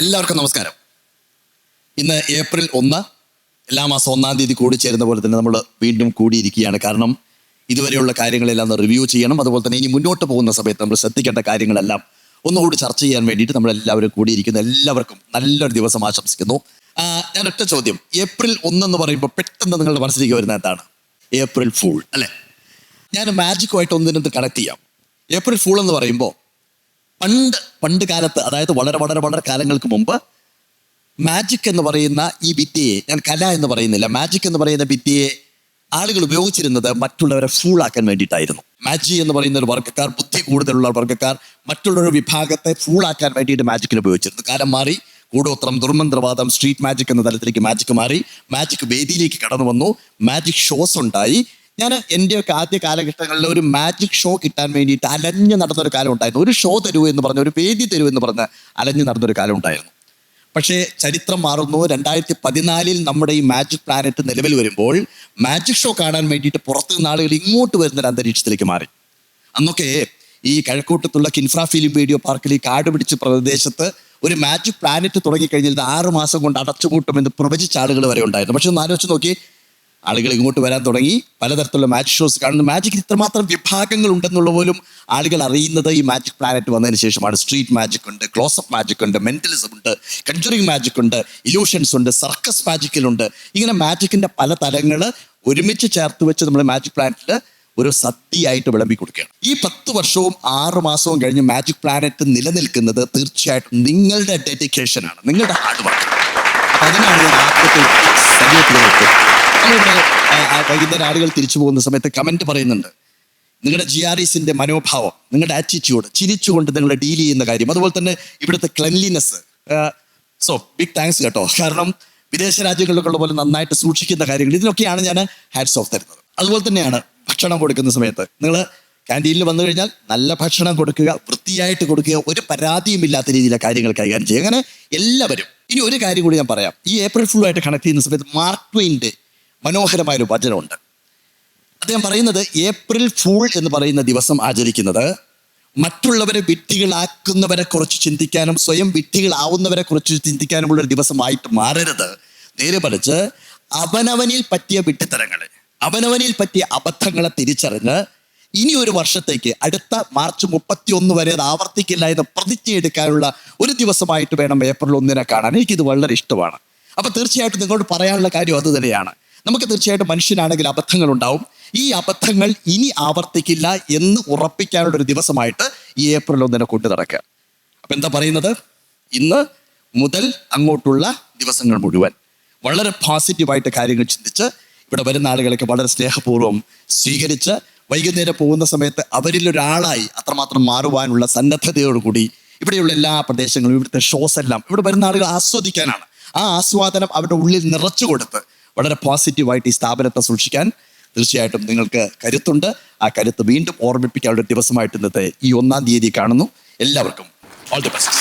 എല്ലാവർക്കും നമസ്കാരം. ഇന്ന് ഏപ്രിൽ ഒന്ന് എല്ലാ മാസം ഒന്നാം തീയതി കൂടി ചേരുന്ന പോലെ തന്നെ നമ്മൾ വീണ്ടും കൂടിയിരിക്കുകയാണ്. കാരണം ഇതുവരെയുള്ള കാര്യങ്ങളെല്ലാം ഒന്ന് റിവ്യൂ ചെയ്യണം. അതുപോലെ തന്നെ ഇനി മുന്നോട്ട് പോകുന്ന സമയത്ത് നമ്മൾ ശ്രദ്ധിക്കേണ്ട കാര്യങ്ങളെല്ലാം ഒന്നുകൂടി ചർച്ച ചെയ്യാൻ വേണ്ടിയിട്ട് നമ്മൾ എല്ലാവരും കൂടിയിരിക്കുന്ന. എല്ലാവർക്കും നല്ലൊരു ദിവസം ആശംസിക്കുന്നു. ഞാൻ ഒറ്റ ചോദ്യം. ഏപ്രിൽ ഒന്നെന്ന് പറയുമ്പോൾ പെട്ടെന്ന് നിങ്ങളുടെ മനസ്സിലേക്ക് വരുന്ന എന്താണ്? ഏപ്രിൽ ഫൂൾ അല്ലേ? ഞാൻ മാജിക്കുമായിട്ട് ഒന്നിനൊന്ന് കണക്ട് ചെയ്യാം. ഏപ്രിൽ ഫൂൾ എന്ന് പറയുമ്പോൾ പണ്ട് പണ്ട് കാലത്ത് അതായത് വളരെ വളരെ വളരെ കാലങ്ങൾക്ക് മുമ്പ് മാജിക് എന്ന് പറയുന്ന ഈ വിദ്യയെ ഞാൻ കല എന്ന് പറയുന്നില്ല മാജിക് എന്ന് പറയുന്ന വിദ്യയെ ആളുകൾ ഉപയോഗിച്ചിരുന്നത് മറ്റുള്ളവരെ ഫൂൾ ആക്കാൻ വേണ്ടിയിട്ടായിരുന്നു. മാജി എന്ന് പറയുന്ന ഒരു വർഗക്കാർ ബുദ്ധി കൂടുതലുള്ള വർഗക്കാർ മറ്റുള്ളൊരു വിഭാഗത്തെ ഫൂൾ ആക്കാൻ വേണ്ടിയിട്ട് മാജിക്കിന് ഉപയോഗിച്ചിരുന്നു. കാലം മാറി കൂടോത്രം ദുർമന്ത്രവാദം സ്ട്രീറ്റ് മാജിക് എന്ന തലത്തിലേക്ക് മാജിക് മാറി മാജിക് വേദിയിലേക്ക് കടന്നു വന്നു മാജിക് ഷോസ് ഉണ്ടായി ഞാൻ എന്റെയൊക്കെ ആദ്യ കാലഘട്ടങ്ങളിൽ ഒരു മാജിക് ഷോ കിട്ടാൻ വേണ്ടിയിട്ട് അലഞ്ഞു നടന്ന ഒരു കാലം ഉണ്ടായിരുന്നു. ഒരു ഷോ തരൂ എന്ന് പറഞ്ഞ ഒരു വേദി തരൂ എന്ന് പറഞ്ഞ് അലഞ്ഞു നടന്നൊരു കാലം ഉണ്ടായിരുന്നു. പക്ഷേ ചരിത്രം മാറുന്നു. രണ്ടായിരത്തി പതിനാലിൽ നമ്മുടെ ഈ മാജിക് പ്ലാനറ്റ് നിലവിൽ വരുമ്പോൾ മാജിക് ഷോ കാണാൻ വേണ്ടിയിട്ട് പുറത്തു നിന്ന് ആളുകൾ ഇങ്ങോട്ട് വരുന്ന ഒരു അന്തരീക്ഷത്തിലേക്ക് മാറി. അന്നൊക്കെ ഈ കഴക്കൂട്ടത്തുള്ള കിൻഫ്ര ഫിലിം വീഡിയോ പാർക്കിൽ ഈ കാട് പിടിച്ച പ്രദേശത്ത് ഒരു മാജിക് പ്ലാനറ്റ് തുടങ്ങിക്കഴിഞ്ഞാൽ ആറ് മാസം കൊണ്ട് അടച്ചുപൂട്ടുമെന്ന് പ്രവചിച്ച ആളുകൾ വരെ ഉണ്ടായിരുന്നു. പക്ഷെ ഒന്ന് ആലോചിച്ച് നോക്കി ആളുകൾ ഇങ്ങോട്ട് വരാൻ തുടങ്ങി. പലതരത്തിലുള്ള മാജിക് ഷോസ് കാണുന്നു. മാജിക്കിൽ ഇത്രമാത്രം വിഭാഗങ്ങൾ ഉണ്ടെന്നുള്ള പോലും ആളുകൾ അറിയുന്നത് ഈ മാജിക് പ്ലാനറ്റ് വന്നതിന് ശേഷമാണ്. സ്ട്രീറ്റ് മാജിക് ഉണ്ട് ക്ലോസപ്പ് മാജിക് ഉണ്ട് മെന്റലിസം ഉണ്ട് കൺജറിങ് മാജിക് ഉണ്ട് ഇലൂഷൻസ് ഉണ്ട് സർക്കസ് മാജിക്കിലുണ്ട് ഇങ്ങനെ മാജിക്കിന്റെ പല തലങ്ങൾ ഒരുമിച്ച് ചേർത്ത് വെച്ച് നമ്മൾ മാജിക് പ്ലാനറ്റിൽ ഒരു സദ്യയായിട്ട് വിളമ്പി കൊടുക്കുകയാണ്. ഈ പത്ത് വർഷവും ആറ് മാസവും കഴിഞ്ഞ് മാജിക് പ്ലാനറ്റ് നിലനിൽക്കുന്നത് തീർച്ചയായിട്ടും നിങ്ങളുടെ ഡെഡിക്കേഷനാണ് നിങ്ങളുടെ ഹാർഡ് വർക്ക് അതിനാണ് ഞാൻ ആദ്യത്തെ വൈകുന്നേരം ആളുകൾ തിരിച്ചു പോകുന്ന സമയത്ത് കമന്റ് പറയുന്നുണ്ട്. നിങ്ങളുടെ ജി ആർ ഇസിന്റെ മനോഭാവം നിങ്ങളുടെ ആറ്റിറ്റ്യൂഡ് ചിരിച്ചുകൊണ്ട് നിങ്ങൾ ഡീൽ ചെയ്യുന്ന കാര്യം. അതുപോലെ തന്നെ ഇവിടുത്തെ ക്ലെൻലിനെസ് സോ ബിഗ് താങ്ക്സ് കേട്ടോ. കാരണം വിദേശ രാജ്യങ്ങളിലൊക്കെ പോലെ നന്നായിട്ട് സൂക്ഷിക്കുന്ന കാര്യങ്ങൾ. ഇതിനൊക്കെയാണ് ഞാൻ ഹാറ്റ്സ് ഓഫ് തരുന്നത്. അതുപോലെ തന്നെയാണ് ഭക്ഷണം കൊടുക്കുന്ന സമയത്ത്. നിങ്ങൾ ക്യാന്റീനിൽ വന്നു കഴിഞ്ഞാൽ നല്ല ഭക്ഷണം കൊടുക്കുക വൃത്തിയായിട്ട് കൊടുക്കുക ഒരു പരാതിയും ഇല്ലാത്ത രീതിയിലെ കാര്യങ്ങൾ കൈകാര്യം ചെയ്യുക. അങ്ങനെ എല്ലാവരും ഇനി ഒരു കാര്യം കൂടി ഞാൻ പറയാം. ഈ ഏപ്രിൽ ഫുൾ ആയിട്ട് കണക്ട് ചെയ്യുന്ന സമയത്ത് മാർക്ക് ട്വയിന്റെ മനോഹരമായ ഒരു വചനമുണ്ട്. അദ്ദേഹം പറയുന്നത് ഏപ്രിൽ ഫൂൾ എന്ന് പറയുന്ന ദിവസം ആചരിക്കുന്നത് മറ്റുള്ളവരെ വിഡ്ഢികളാക്കുന്നവരെ കുറിച്ച് ചിന്തിക്കാനും സ്വയം വിഡ്ഢികളാവുന്നവരെ കുറിച്ച് ചിന്തിക്കാനുമുള്ള ഒരു ദിവസമായിട്ട് മാറരുത്. നേരെ പറിച്ച് അവനവനിൽ പറ്റിയ വിട്ടിത്തരങ്ങൾ അവനവനിൽ പറ്റിയ അബദ്ധങ്ങളെ തിരിച്ചറിഞ്ഞ് ഇനി ഒരു വർഷത്തേക്ക് അടുത്ത മാർച്ച് മുപ്പത്തി ഒന്ന് വരെ അത് ആവർത്തിക്കില്ല എന്ന് പ്രതിജ്ഞ എടുക്കാനുള്ള ഒരു ദിവസമായിട്ട് വേണം ഏപ്രിൽ ഒന്നിനെ കാണാൻ. എനിക്കിത് വളരെ ഇഷ്ടമാണ്. അപ്പൊ തീർച്ചയായിട്ടും നിങ്ങളോട് പറയാനുള്ള കാര്യം അത് തന്നെയാണ്. നമുക്ക് തീർച്ചയായിട്ടും മനുഷ്യനാണെങ്കിൽ അബദ്ധങ്ങൾ ഉണ്ടാവും ഈ അബദ്ധങ്ങൾ ഇനി ആവർത്തിക്കില്ല എന്ന് ഉറപ്പിക്കാനുള്ള ഒരു ദിവസമായിട്ട് ഈ ഏപ്രിൽ ഒന്നിനെ കൊണ്ടു നടക്കുക. അപ്പം എന്താ പറയുന്നത്? ഇന്ന് മുതൽ അങ്ങോട്ടുള്ള ദിവസങ്ങൾ മുഴുവൻ വളരെ പോസിറ്റീവായിട്ട് കാര്യങ്ങൾ ചിന്തിച്ച് ഇവിടെ വരുന്ന ആളുകളൊക്കെ വളരെ സ്നേഹപൂർവം സ്വീകരിച്ച് വൈകുന്നേരം പോകുന്ന സമയത്ത് അവരിൽ ഒരാളായി അത്രമാത്രം മാറുവാനുള്ള സന്നദ്ധതയോടുകൂടി ഇവിടെയുള്ള എല്ലാ പ്രദേശങ്ങളും ഇവിടുത്തെ ഷോസ് എല്ലാം ഇവിടെ വരുന്ന ആളുകൾ ആസ്വദിക്കാനാണ്. ആ ആസ്വാദനം അവരുടെ ഉള്ളിൽ നിറച്ചു കൊടുത്ത് വളരെ പോസിറ്റീവായിട്ട് ഈ സ്ഥാപനത്തെ സൂക്ഷിക്കാൻ തീർച്ചയായിട്ടും നിങ്ങൾക്ക് കരുത്തുണ്ട്. ആ കരുത്ത് വീണ്ടും ഓർമ്മിപ്പിക്കാനുള്ള ദിവസമായിട്ട് ഇന്നത്തെ ഈ ഒന്നാം തീയതി കാണുന്നു. എല്ലാവർക്കും ഓൾ ദി ബെസ്റ്റ്